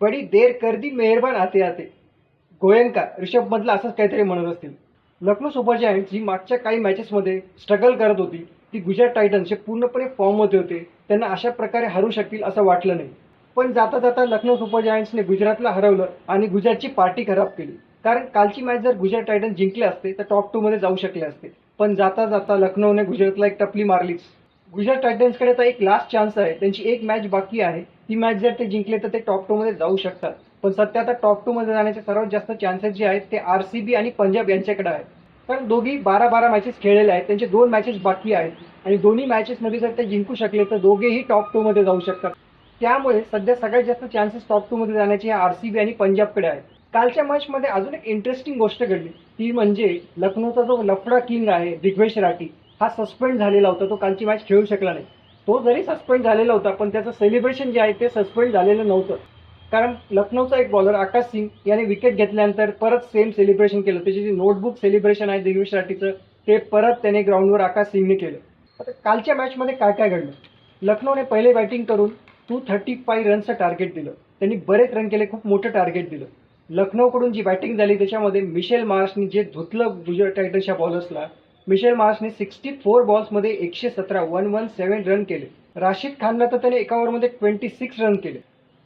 बडी देर कर दी मेहरबान आते आते. गोयंका ऋषभ मधला असंच काहीतरी म्हणत असतील. लखनौ सुपर जायंट्स जी मागच्या काही मॅचेसमध्ये स्ट्रगल करत होती. ती गुजरात टायटन्स हे पूर्णपणे फॉर्ममध्ये होते. त्यांना अशा प्रकारे हरू शकतील असं वाटलं नाही. पण जाता जाता लखनौ सुपर जायंट्सने गुजरातला हरवलं आणि गुजरातची पार्टी खराब केली. कारण कालची मॅच जर गुजरात टायटन्स जिंकले असते तर टॉप टू मध्ये जाऊ शकले असते. पण जाता जाता लखनौने गुजरातला एक टपली मारलीच. गुजरात टायटन्सकडे आता एक लास्ट चान्स आहे. त्यांची एक मॅच बाकी आहे. ती मॅच जर ते जिंकले तर ते टॉप टू मध्ये जाऊ शकतात. पण सध्या आता टॉप टू मध्ये जाण्याचे सर्वात जास्त चान्सेस जे आहेत ते आर सी बी आणि पंजाब यांच्याकडे आहेत. कारण दोघी बारा बारा मॅचेस खेळलेल्या आहेत. त्यांचे दोन मॅचेस बाकी आहेत. आणि दोन्ही मॅचेसमध्ये जर ते जिंकू शकले तर दोघेही टॉप टू मध्ये जाऊ शकतात. त्यामुळे सध्या सगळ्यात जास्त चान्सेस टॉप टू मध्ये जाण्याचे आर सी बी आणि पंजाबकडे आहेत. कालच्या मॅचमध्ये अजून एक इंटरेस्टिंग गोष्ट घडली. ती म्हणजे लखनौचा जो लफडा किंग आहे दिग्वेश राठी हा सस्पेंड झालेला होता. तो कालची मॅच खेळू शकला नाही. तो जरी सस्पेंड झालेला होता पण त्याचं सेलिब्रेशन जे आहे ते सस्पेंड झालेलं नव्हतं. कारण लखनौचा एक बॉलर आकाश सिंग याने विकेट घेतल्यानंतर परत सेम सेलिब्रेशन केलं. त्याची जी नोटबुक सेलिब्रेशन आहे दिग्वेश राठीचं ते परत त्याने ग्राउंडवर आकाश सिंगने केलं. आता कालच्या मॅचमध्ये काय काय घडलं? लखनौने पहिले बॅटिंग करून टू थर्टी फाय रनचं टार्गेट दिलं. त्यांनी बरेच रन केले खूप मोठं टार्गेट दिलं. लखनौकडून जी बॅटिंग झाली त्याच्यामध्ये मिशेल मार्शने जे धुतलं गुजरात टायटन्सच्या बॉलर्सला मिशेल मार्शने सिक्स्टी फोर बॉल्समध्ये एकशे सतरा वन वन सेवन रन केले. राशिद खानला तर त्याने एका ओव्हरमध्ये ट्वेंटी सिक्स रन केले.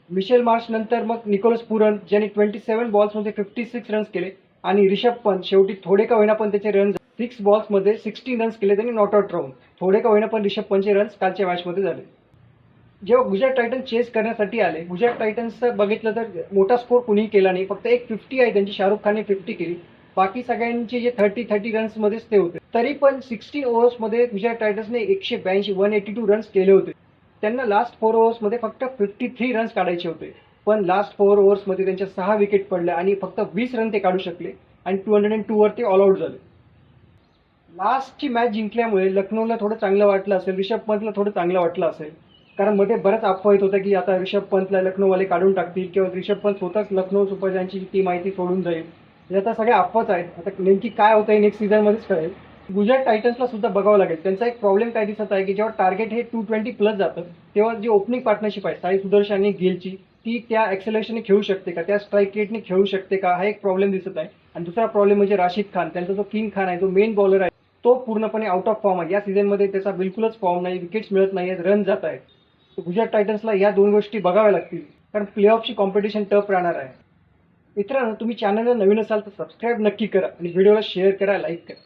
मिशेल मार्श नंतर मग निकोलस पुरन ज्याने ट्वेंटी सेवन बॉल्समध्ये फिफ्टी सिक्स रन्स केले. आणि रिषभ पंत शेवटी थोडे का होईना पण त्याचे रन सिक्स बॉल्समध्ये सिक्स्टीन रन्स केले त्यांनी नॉट आउट राहून थोडे का होईना पण रिषभ पंतचे रन्स कालच्या मॅचमध्ये झाले. जेव्हा गुजरात टायटन्स चेस करण्यासाठी आले गुजरात टायटन्सचं बघितलं तर मोठा स्कोर कुणीही केला नाही. फक्त एक फिफ्टी आहे त्यांची शाहरुख खानने फिफ्टी केली. बाकी सगळ्यांचे जे थर्टी थर्टी रन्समध्येच ते होते. तरी पण सिक्स्टी ओव्हर्समध्ये गुजरात टायटन्सने एकशे ब्याऐंशी वन एटी टू रन्स केले होते. त्यांना लास्ट फोर ओव्हर्समध्ये फक्त फिफ्टी थ्री रन्स काढायचे होते. पण लास्ट फोर ओव्हर्समध्ये त्यांच्या सहा विकेट पडल्या आणि फक्त वीस रन ते काढू शकले आणि टू हंड्रेड अँड टूवर ते ऑल आउट झाले. लास्टची मॅच जिंकल्यामुळे लखनौला थोडं चांगलं वाटलं असेल रिषभ पंतला थोडं चांगलं वाटलं असेल. कारण मध्ये बऱ्याच अफवा येत होता की आता रिषभ पंतला लखनौवाले काढून टाकतील किंवा रिषभ पंत स्वतःच लखनौ सुपर जायंटची टीम आहे ती सोडून जाईल. म्हणजे आता सगळ्या अफवाच आहेत. आता नेमकी काय होतं आहे नेक्स्ट सीझनमध्येच कळेल. गुजरात टायटन्सला सुद्धा बघावं लागेल. त्यांचा एक प्रॉब्लेम काय दिसत आहे की जेव्हा टार्गेट हे टू ट्वेंटी प्लस जातं तेव्हा जी ओपनिंग पार्टनरशिप आहे साई सुदर्शन आणि गिलची ती त्या ॲक्सेलेशनने खेळू शकते का? त्या स्ट्राईक रेटने खेळू शकते का? हा एक प्रॉब्लेम दिसत आहे. आणि दुसरा प्रॉब्लेम म्हणजे राशिद खान. त्यांचा जो किंग खान आहे जो मेन बॉलर आहे तो पूर्णपणे आउट ऑफ फॉर्म आहे. या सीझनमध्ये त्याचा बिलकुलच फॉर्म नाही विकेट्स मिळत नाही आहेत रन जात आहेत गुजरात टायटन्सला या दोन गोष्टी बघाव्या लागतील. कारण प्ले ऑफची कॉम्पिटिशन टफ राहणार आहे. मित्रांनो तुम्ही चॅनलला नवीन असाल तर सबस्क्राईब नक्की करा आणि व्हिडिओला शेअर करा लाईक करा.